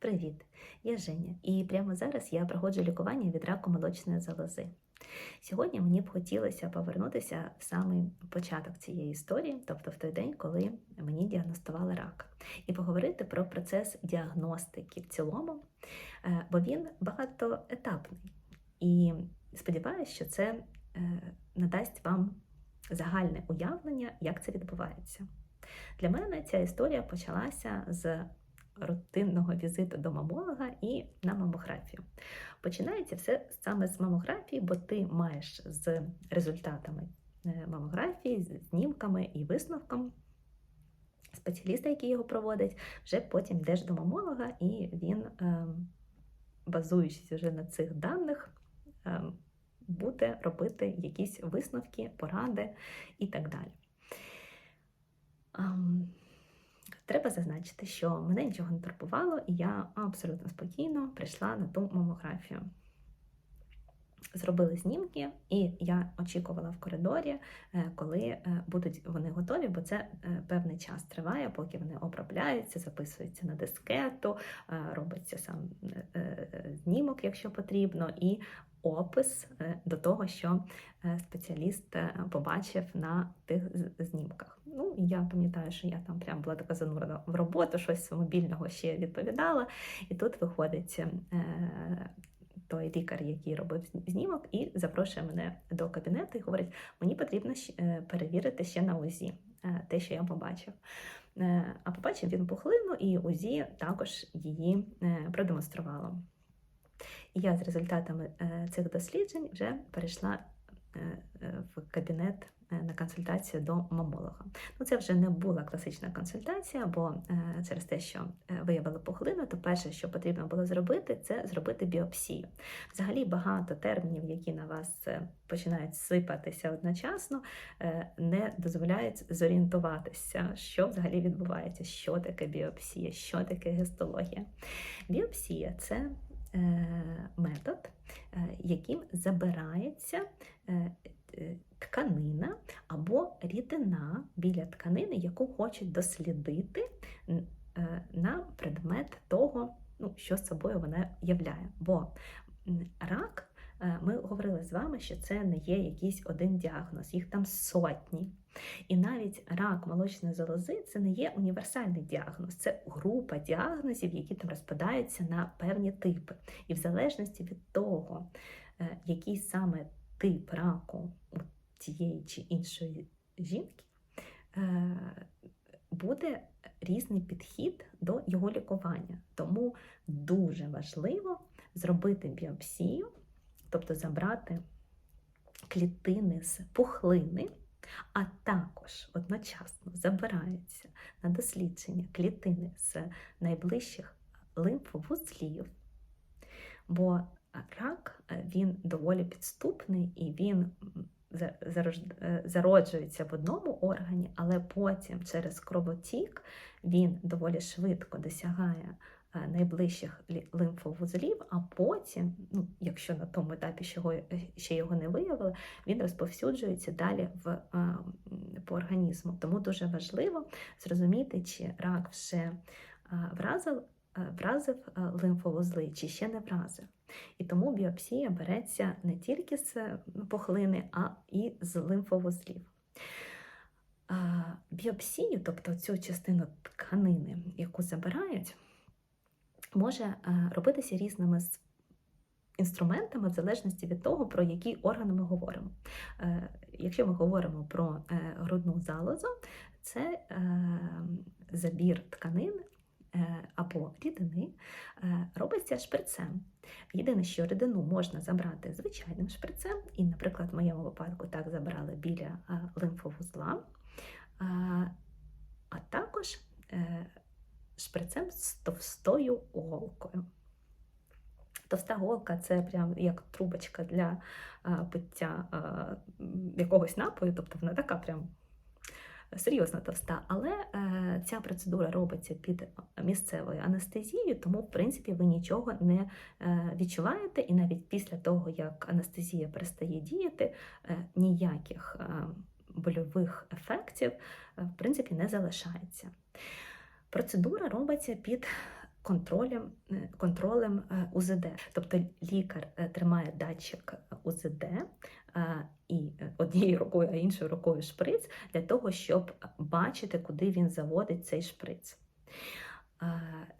Привіт, я Женя, і прямо зараз я проходжу лікування від раку молочної залози. Сьогодні мені б хотілося повернутися в самий початок цієї історії, тобто в той день, коли мені діагностували рак, і поговорити про процес діагностики в цілому, е, бо він багатоетапний. І сподіваюся, що це е, надасть вам загальне уявлення, як це відбувається. Для мене ця історія почалася з рутинного візиту до мамолога і на мамографію. Починається все саме з мамографії, бо ти маєш з результатами е, мамографії, з знімками і висновком. Спеціаліста, який його проводить, вже потім йдеш до мамолога, і він, ем, базуючись вже на цих даних, ем, буде робити якісь висновки, поради і так далі. Треба зазначити, що мене нічого не турбувало, і я абсолютно спокійно прийшла на ту мамографію. Зробили знімки, і я очікувала в коридорі, е, коли е, будуть вони готові, бо це е, певний час триває, поки вони обробляються, записуються на дискету, робиться сам знімок, якщо потрібно, і опис до того, що спеціаліст побачив на тих знімках. Ну, я пам'ятаю, що я там прям була така занурена в роботу, щось мобільного ще відповідала, і тут виходить той лікар, який робив знімок, і запрошує мене до кабінету і говорить: мені потрібно е, перевірити ще на УЗІ е, те, що я побачив. Е, а побачив він пухлину, і УЗІ також її продемонструвало. І я з результатами цих досліджень вже перейшла в кабінет Е, на консультацію до мамолога. Ну, Це вже не була класична консультація, бо е, через те, що е, виявили пухлину, то перше, що потрібно було зробити, це зробити біопсію. Взагалі багато термінів, які на вас починають сипатися одночасно, не дозволяють зорієнтуватися, що взагалі відбувається, що таке біопсія, що таке гістологія. Біопсія це метод, яким забирається тканина або рідина біля тканини, яку хочуть дослідити е, на предмет того, ну, що собою вона являє. Бо рак. Е, ми говорили з вами, що це не є якийсь один діагноз, їх там сотні. І навіть рак молочної залози це не є універсальний діагноз, це група діагнозів, які там розпадаються на певні типи. І в залежності від того, е, який саме тип раку тієї чи іншої жінки, е, буде різний підхід до його лікування. Тому дуже важливо зробити біопсію, тобто забрати клітини з пухлини, а також одночасно забираються на дослідження клітини з найближчих лимфовузлів, бо рак він доволі підступний і він зароджується в одному органі, але потім через кровотік він доволі швидко досягає найближчих лимфовузлів, а потім, ну, якщо на тому етапі ще його не виявили, він розповсюджується далі в, по організму. Тому дуже важливо зрозуміти, чи рак вже вразив Е, вразив е, лимфовузли чи ще не вразив. І тому біопсія береться не тільки з пухлини, а і з лимфовузлів. Біопсію, тобто цю частину тканини, яку забирають, може е, робитися різними інструментами в залежності від того, про які органи ми говоримо. Якщо ми говоримо про грудну залозу, це забір тканин Е, або рідини е, робиться шприцем. Єдине, що рідину можна забрати звичайним шприцем, і, наприклад, в моєму випадку так забрали біля е, лимфовузла, а також шприцем з товстою голкою. Товста голка це прям як трубочка для пиття якогось напою, тобто вона така прям серйозно товста, але е, ця процедура робиться під місцевою анестезією, тому, в принципі, ви нічого не е, відчуваєте, і навіть після того, як анестезія перестає діяти, е, ніяких больових ефектів в принципі не залишається. Процедура робиться під контролем, е, контролем е, УЗД. Тобто лікар е, тримає датчик УЗД і однією рукою, а іншою рукою шприц для того, щоб бачити, куди він заводить цей шприц.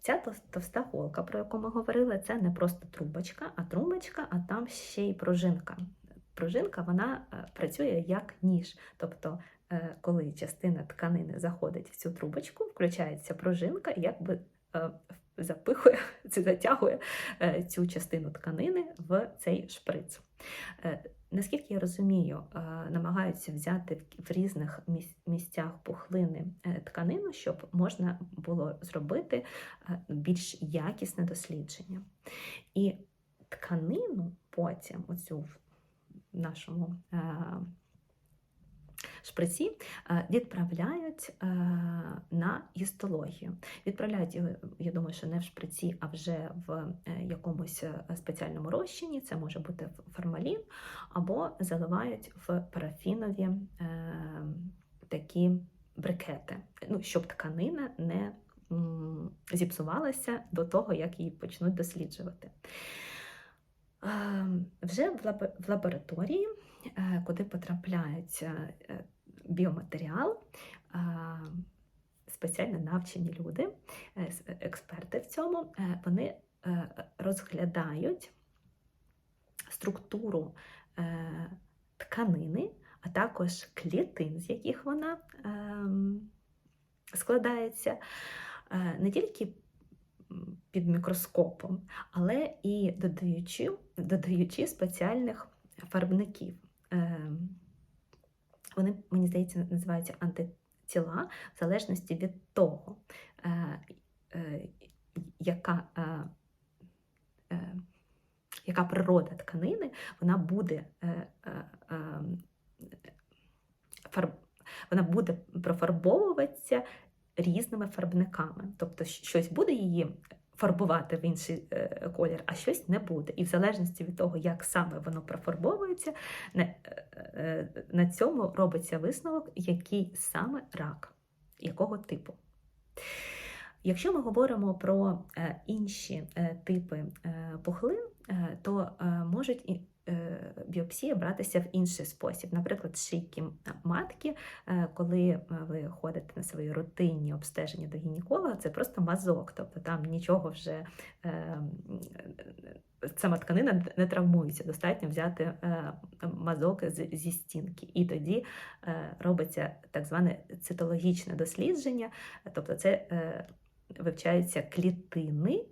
Ця товста голка, про яку ми говорили, це не просто трубочка, а трубочка, а там ще й пружинка. Пружинка вона працює як ніж. Тобто, коли частина тканини заходить в цю трубочку, включається пружинка, і якби е, запихує затягує е, цю частину тканини в цей шприц. Е, Наскільки я розумію, е, намагаються взяти в- різних місцях пухлини е, тканину, щоб можна було зробити е, більш якісне дослідження. І тканину потім, оцю в нашому е, шприці, е, відправляють е, на гістологію. Відправляють, я думаю, що не в шприці, а вже в е, якомусь е, спеціальному розчині. Це може бути ф- формалін, або заливають в парафінові е, такі брикети, ну, щоб тканина не зіпсувалася до того, як її почнуть досліджувати. Е, Вже в лабо- в лабораторії, е, куди потрапляють е, е, біоматеріал, е, спеціально навчені люди, е, експерти в цьому, е, вони е, розглядають структуру е, тканини, а також клітин, з яких вона ем, складається, е, не тільки під мікроскопом, але і додаючи, додаючи спеціальних фарбників. Ем, Вони, мені здається, називаються антитіла, в залежності від того, е, е, яка, е, яка природа тканини, вона буде е, е, е, фарб, вона буде профарбовуватися різними фарбниками. Тобто щось буде її фарбувати в інший е, колір, а щось не буде. І в залежності від того, як саме воно профарбовується, на, е, е, цьому робиться висновок, який саме рак, якого типу. Якщо ми говоримо про інші типи пухлин, то можуть біопсії братися в інший спосіб. Наприклад, шийки матки, е, коли е, ви ходите на свої рутинні обстеження до гінеколога, це просто мазок, тобто там нічого вже е, сама тканина не травмується. Достатньо взяти е, мазок зі стінки. І тоді е, робиться так зване цитологічне дослідження, тобто це е, вивчаються клітини.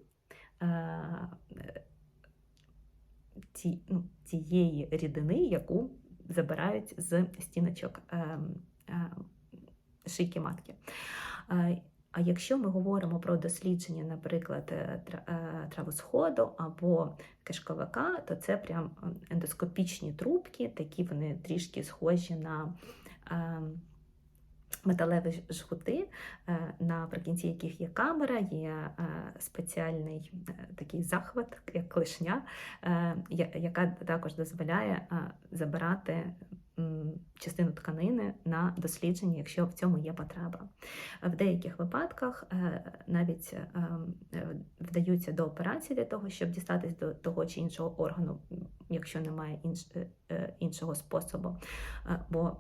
Ті, ну, тієї рідини, яку забирають з стіночок е, е, шийки матки. Е, А якщо ми говоримо про дослідження, наприклад, е, е, травосходу або кишковика, то це прям ендоскопічні трубки, такі вони трішки схожі на е, металеві жгути, е, наприкінці яких є камера, є е, спеціальний е, такий захват, як клешня, е, яка також дозволяє забирати частину тканини на дослідження, якщо в цьому є потреба. В деяких випадках навіть вдаються до операції для того, щоб дістатись до того чи іншого органу, якщо немає інш, іншого способу. Бо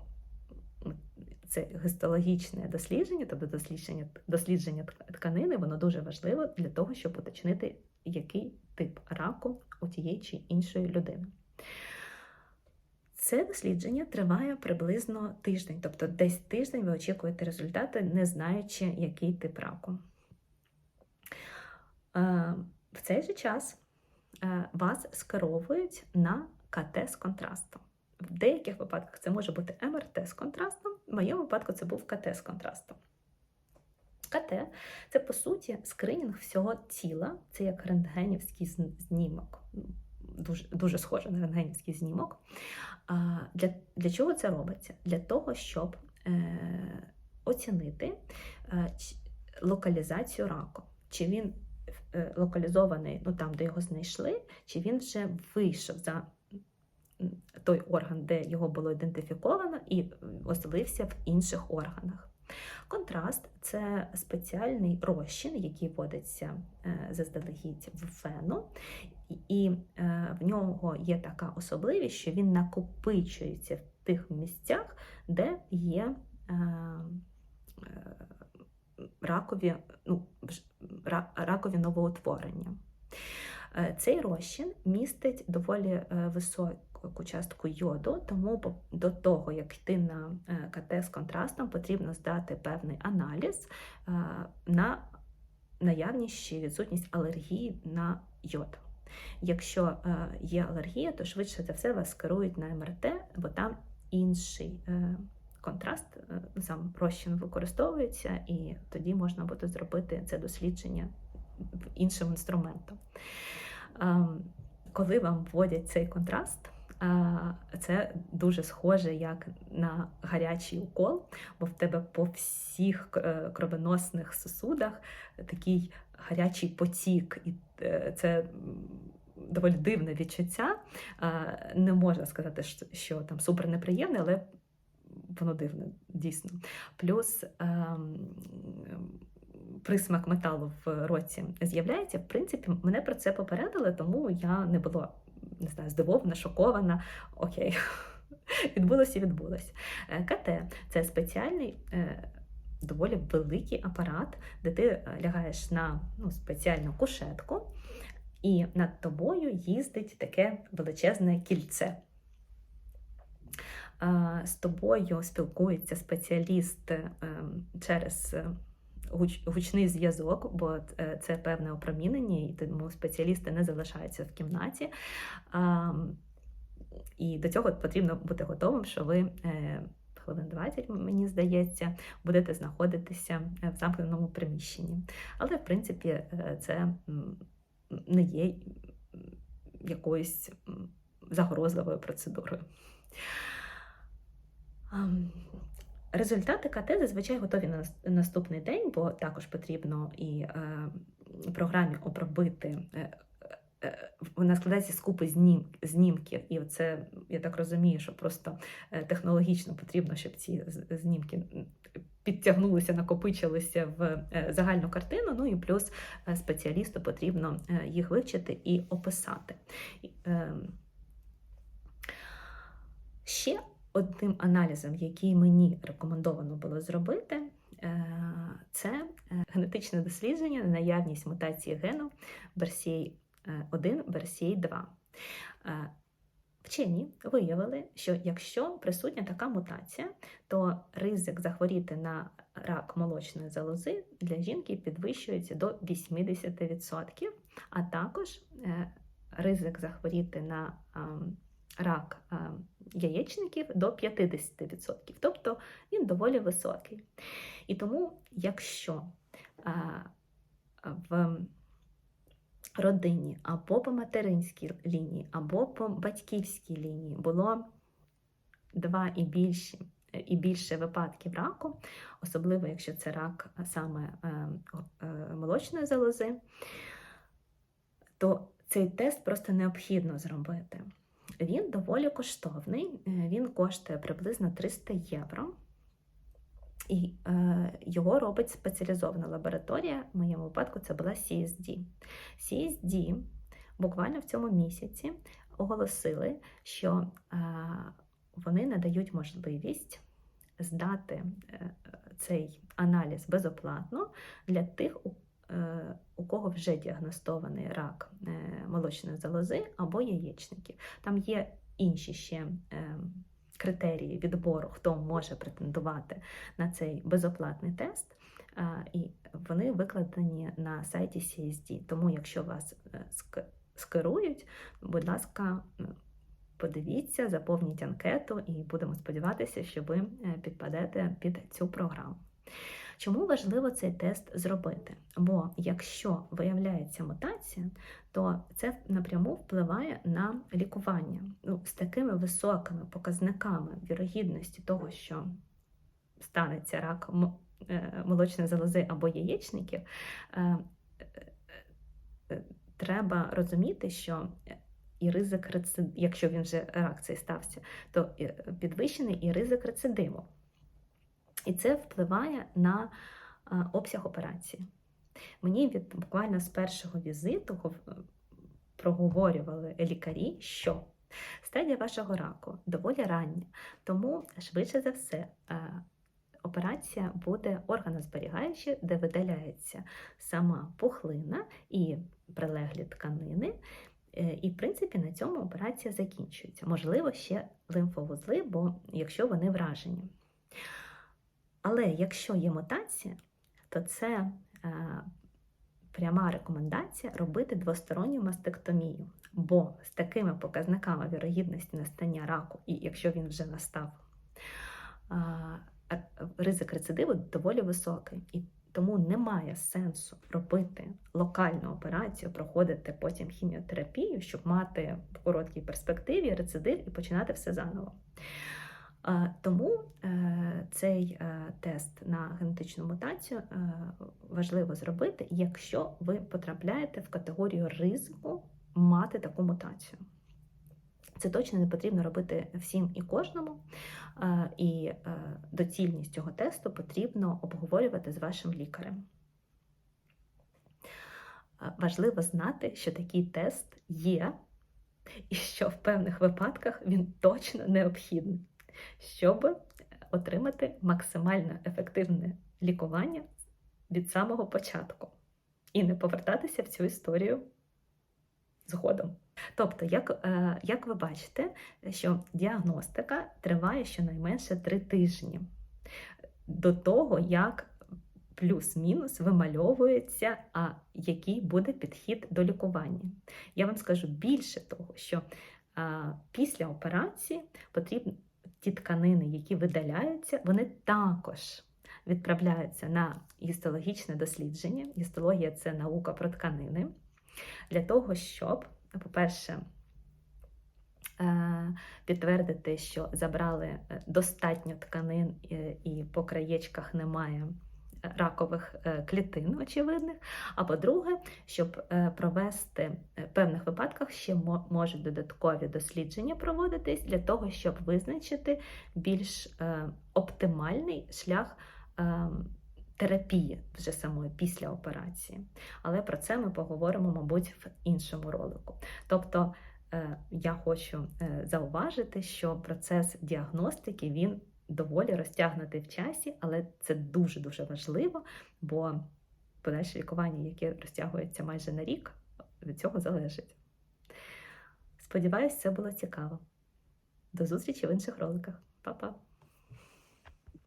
це гистологічне дослідження, тобто дослідження, дослідження тканини, воно дуже важливо для того, щоб уточнити, який тип раку у тієї чи іншої людини. Це дослідження триває приблизно тиждень, тобто десь тиждень ви очікуєте результати, не знаючи, який тип раку. Е, В цей же час е, вас скеровують на КТ з контрастом. В деяких випадках це може бути МРТ з контрастом, в моєму випадку це був КТ з контрастом. КТ це по суті скринінг всього тіла, це як рентгенівський знімок. Дуже, дуже схоже на рентгенівський знімок. А, Для, для чого це робиться? Для того, щоб е, оцінити е, локалізацію раку. Чи він е, локалізований ну, там, де його знайшли, чи він вже вийшов за той орган, де його було ідентифіковано, і оселився в інших органах. Контраст це спеціальний розчин, який вводиться е, заздалегідь в фену, і- е, в нього є така особливість, що він накопичується в тих місцях, де є е, ракові, ну, ракові новоутворення. Цей розчин містить доволі е, високу частку йоду, тому до того, як йти на е, КТ з контрастом, потрібно здати певний аналіз е, на наявність чи відсутність алергії на йод. Якщо е, є алергія, то швидше за все вас скерують на МРТ, бо там інший контраст, сам розчин використовується, і тоді можна буде зробити це дослідження іншим інструментом. Ем, Коли вам вводять цей контраст, це дуже схоже як на гарячий укол, бо в тебе по всіх е, кровоносних сосудах такий гарячий потік, і е, це доволі дивне відчуття. Не можна сказати, що- що там супер неприємне, але воно дивне, дійсно. Плюс ем, присмак металу в році з'являється. В принципі, мене про це попередили, тому я не була не знаю, здивована, шокована. Окей, відбулося і відбулося. Е, КТ це спеціальний. е, Доволі великий апарат, де ти е, лягаєш на ну, спеціальну кушетку, і над тобою їздить таке величезне кільце. З тобою спілкується спеціаліст через гуч- гучний зв'язок, бо е, це певне опромінення, і тому спеціалісти не залишаються в кімнаті. І до цього потрібно бути готовим, що ви е, хвилин 20, мені здається, будете знаходитися е, в замкненому приміщенні. Але, в принципі, це не є якоюсь загрозливою процедурою. Результати КТ зазвичай готові на наступний день, бо також потрібно і е, програмі обробити. е, е, Вона складається з купи знім, знімків, і це я так розумію, що просто технологічно потрібно, щоб ці знімки підтягнулися, накопичилися в загальну картину. Ну і плюс спеціалісту потрібно їх вивчити і описати. Ем, Ще одним аналізом, який мені рекомендовано було зробити, е, це е, генетичне дослідження на наявність мутації гену BRCA 1, BRCA 2. Е, Вчені виявили, що якщо присутня така мутація, то ризик захворіти на рак молочної залози для жінки підвищується до 80%, а також е, ризик захворіти на ам, рак ам, яєчників до 50%. Тобто він доволі високий. І тому, якщо а, в родині або по материнській лінії, або по батьківській лінії було два і більше, і більше випадків раку, особливо якщо це рак саме е, е, молочної залози, то цей тест просто необхідно зробити. Він доволі коштовний, е, він коштує приблизно 300 євро. І е, його робить спеціалізована лабораторія. В моєму випадку це була CSD. CSD буквально в цьому місяці оголосили, що е, вони надають можливість здати е, цей аналіз безоплатно для тих, е, кого вже діагностований рак е, молочної залози або яєчників. Там є інші ще. Е, Критерії відбору, хто може претендувати на цей безоплатний тест, і вони викладені на сайті CSD. Тому, якщо вас е, скерують, будь ласка, подивіться, заповніть анкету, і будемо сподіватися, що ви підпадете під цю програму. Чому важливо цей тест зробити? Бо якщо виявляється мутація, то це напряму впливає на лікування. Ну, з такими високими показниками вірогідності того, що станеться рак е, молочної залози або яєчників, е, е, треба розуміти, що і ризик рецидиву, якщо він вже рак цей стався, то підвищений і ризик рецидиву. І це впливає на е, обсяг операції. Мені від буквально з першого візиту проговорювали лікарі, що стадія вашого раку доволі рання, тому швидше за все. е, Операція буде органозберігаюча, де видаляється сама пухлина і прилеглі тканини. Е, І, в принципі, на цьому операція закінчується. Можливо, ще лимфовузли, бо якщо вони вражені. Але якщо є мутація, то це е, пряма рекомендація робити двосторонню мастектомію. Бо з такими показниками вірогідності настання раку, і якщо він вже настав, е, ризик рецидиву доволі високий. І тому немає сенсу робити локальну операцію, проходити потім хіміотерапію, щоб мати в короткій перспективі рецидив і починати все заново. Тому е, цей е, тест на генетичну мутацію е, важливо зробити, якщо ви потрапляєте в категорію ризику мати таку мутацію. Це точно не потрібно робити всім і кожному, і доцільність цього тесту потрібно обговорювати з вашим лікарем. Важливо знати, що такий тест є, і що в певних випадках він точно необхідний, щоб отримати максимально ефективне лікування від самого початку і не повертатися в цю історію згодом. Тобто, як, е, як ви бачите, що діагностика триває щонайменше три тижні до того, як плюс-мінус вимальовується, а який буде підхід до лікування. Я вам скажу більше того, що а, після операції потрібні ті тканини, які видаляються, вони також відправляються на гістологічне дослідження. Гістологія це наука про тканини, для того, щоб, по-перше, е, підтвердити, що забрали е, достатньо тканин е, і по краєчках немає ракових е, клітин очевидних. А по-друге, щоб е, провести е, в певних випадках ще можуть додаткові дослідження проводитись для того, щоб визначити більш оптимальний шлях. Терапії вже самої після операції, але про це ми поговоримо, мабуть, в іншому ролику. Тобто, я хочу зауважити, що процес діагностики він доволі розтягнутий в часі, але це дуже дуже важливо, бо подальше лікування, яке розтягується майже на рік, від цього залежить. Сподіваюсь, це було цікаво. До зустрічі в інших роликах. Па-па!